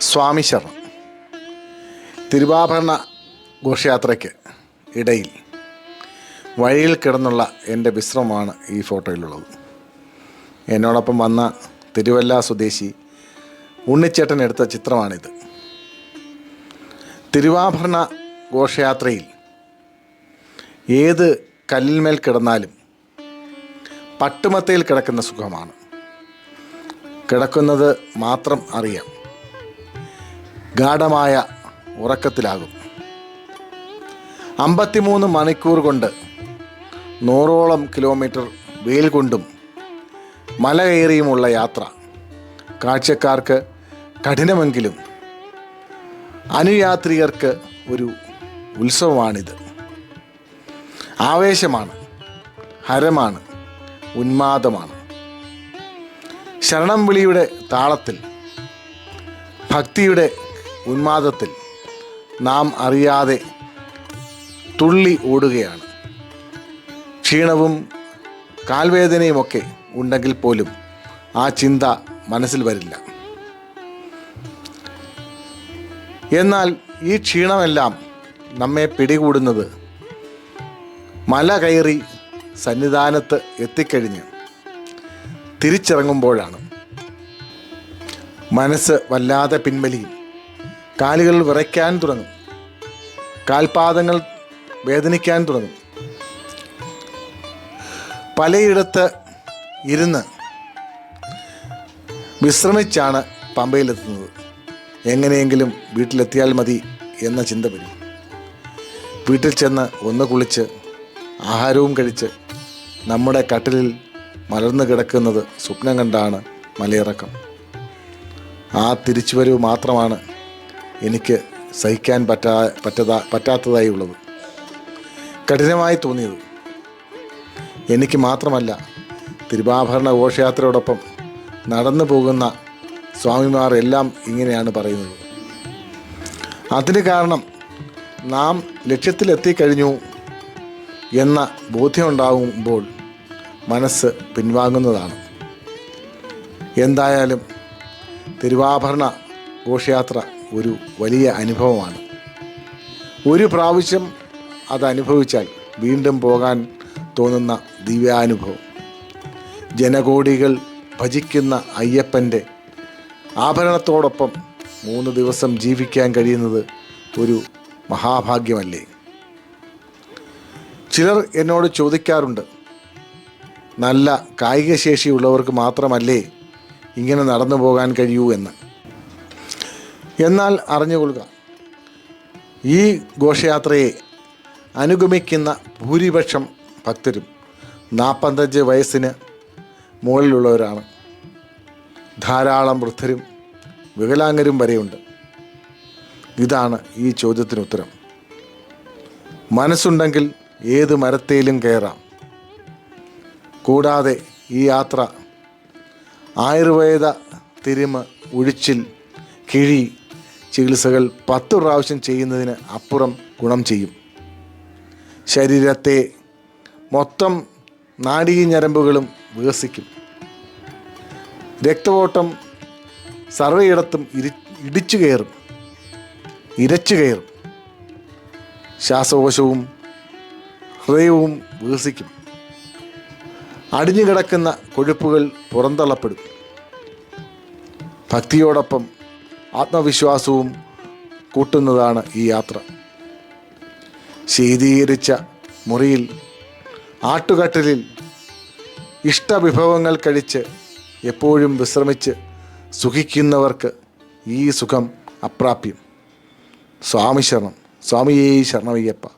സ്വാമി ശരണം തിരുവാഭരണ ഘോഷയാത്രയ്ക്ക് ഇടയിൽ വഴിയിൽ കിടന്നുള്ള എന്റെ വിശ്രമമാണ് ഈ ഫോട്ടോയിലുള്ളത്. എന്നോടൊപ്പം വന്ന തിരുവല്ല സ്വദേശി ഉണ്ണിച്ചേട്ടൻ എടുത്ത ചിത്രമാണിത്. തിരുവാഭരണ ഘോഷയാത്രയിൽ ഏത് കല്ലിന്മേൽ കിടന്നാലും പട്ടുമത്തയിൽ കിടക്കുന്ന സുഖമാണ്. കിടക്കുന്നത് മാത്രം അറിയാം. ഗാഠമായ ഉറക്കത്തിലാകും. അമ്പത്തിമൂന്ന് മണിക്കൂർ കൊണ്ട് നൂറോളം കിലോമീറ്റർ വെയിൽ കൊണ്ടും മല കയറിയുമുള്ള യാത്ര കാഴ്ചക്കാർക്ക് കഠിനമെങ്കിലും അനുയാത്രികർക്ക് ഒരു ഉത്സവമാണിത്. ആവേശമാണ് ഹരമാണ് ഉന്മാദമാണ്. ശരണം വിളിയുടെ താളത്തിൽ ഭക്തിയുടെ ഉന്മാദത്തിൽ നാം അറിയാതെ തുള്ളി ഓടുകയാണ്. ക്ഷീണവും കാൽവേദനയുമൊക്കെ ഉണ്ടെങ്കിൽ പോലും ആ ചിന്ത മനസ്സിൽ വരില്ല. എന്നാൽ ഈ ക്ഷീണമെല്ലാം നമ്മെ പിടികൂടുന്നത് മല കയറി സന്നിധാനത്ത് എത്തിക്കഴിഞ്ഞ് തിരിച്ചിറങ്ങുമ്പോഴാണ്. മനസ്സ് വല്ലാതെ പിൻവലിയും. കാലുകൾ വിറയ്ക്കാൻ തുടങ്ങും. കാൽപാദങ്ങൾ വേദനിക്കാൻ തുടങ്ങും. പലയിടത്ത് ഇരുന്ന് വിശ്രമിച്ചാണ് പമ്പയിലെത്തുന്നത്. എങ്ങനെയെങ്കിലും വീട്ടിലെത്തിയാൽ മതി എന്ന ചിന്ത വരും. വീട്ടിൽ ചെന്ന് ഒന്ന് കുളിച്ച് ആഹാരവും കഴിച്ച് നമ്മുടെ കട്ടിലിൽ മലർന്നു കിടക്കുന്നത് സ്വപ്നം കണ്ടാണ് മലയിറക്കം. ആ തിരിച്ചുവരവ് മാത്രമാണ് എനിക്ക് സഹിക്കാൻ പറ്റാ പറ്റതാ പറ്റാത്തതായി ഉള്ളത് കഠിനമായി തോന്നിയത്. എനിക്ക് മാത്രമല്ല തിരുവാഭരണ ഘോഷയാത്രയോടൊപ്പം നടന്നു പോകുന്ന സ്വാമിമാർ എല്ലാം ഇങ്ങനെയാണ് പറയുന്നത്. അതിന് കാരണം നാം ലക്ഷ്യത്തിലെത്തിക്കഴിഞ്ഞു എന്ന ബോധ്യമുണ്ടാകുമ്പോൾ മനസ്സ് പിൻവാങ്ങുന്നതാണ്. എന്തായാലും തിരുവാഭരണ ഘോഷയാത്ര ഒരു വലിയ അനുഭവമാണ്. ഒരു പ്രാവശ്യം അത് അനുഭവിച്ചാൽ വീണ്ടും പോകാൻ തോന്നുന്ന ദിവ്യാനുഭവം. ജനകോടികൾ ഭജിക്കുന്ന അയ്യപ്പന്റെ ആഭരണത്തോടൊപ്പം മൂന്ന് ദിവസം ജീവിക്കാൻ കഴിയുന്നത് ഒരു മഹാഭാഗ്യമല്ലേ? ചിലർ എന്നോട് ചോദിക്കാറുണ്ട് നല്ല കായികശേഷിയുള്ളവർക്ക് മാത്രമല്ലേ ഇങ്ങനെ നടന്നു പോകാൻ കഴിയൂ എന്ന്. എന്നാൽ അറിഞ്ഞുകൊള്ളുക. ഈ ഘോഷയാത്രയെ അനുഗമിക്കുന്ന ഭൂരിപക്ഷം ഭക്തരും നാൽപ്പത്തഞ്ച് വയസ്സിന് മുകളിലുള്ളവരാണ്. ധാരാളം വൃദ്ധരും വികലാംഗരും വരെയുണ്ട്. ഇതാണ് ഈ ചോദ്യത്തിന് ഉത്തരം. മനസ്സുണ്ടെങ്കിൽ ഏത് മരത്തേലും കയറാം. കൂടാതെ ഈ യാത്ര ആയുർവേദ തിരുമ ഒഴിച്ചിൽ കിഴി ചികിത്സകൾ പത്ത് പ്രാവശ്യം ചെയ്യുന്നതിന് അപ്പുറം ഗുണം ചെയ്യും. ശരീരത്തെ മൊത്തം നാഡീഞരമ്പുകളും വികസിക്കും. രക്തവോട്ടം സർവയിടത്തും ഇരി ഇടിച്ചു കയറും ഇരച്ചു കയറും. ശ്വാസകോശവും ഹൃദയവും വികസിക്കും. അടിഞ്ഞു കിടക്കുന്ന കൊഴുപ്പുകൾ പുറന്തള്ളപ്പെടും. ഭക്തിയോടൊപ്പം ആത്മവിശ്വാസവും കൂട്ടുന്നതാണ് ഈ യാത്ര. ശീതീകരിച്ച മുറിയിൽ ആട്ടുകട്ടലിൽ ഇഷ്ടവിഭവങ്ങൾ കഴിച്ച് എപ്പോഴും വിശ്രമിച്ച് സുഖിക്കുന്നവർക്ക് ഈ സുഖം അപ്രാപ്യം. സ്വാമി ശരണം സ്വാമിയേ ശരണമയ്യപ്പ.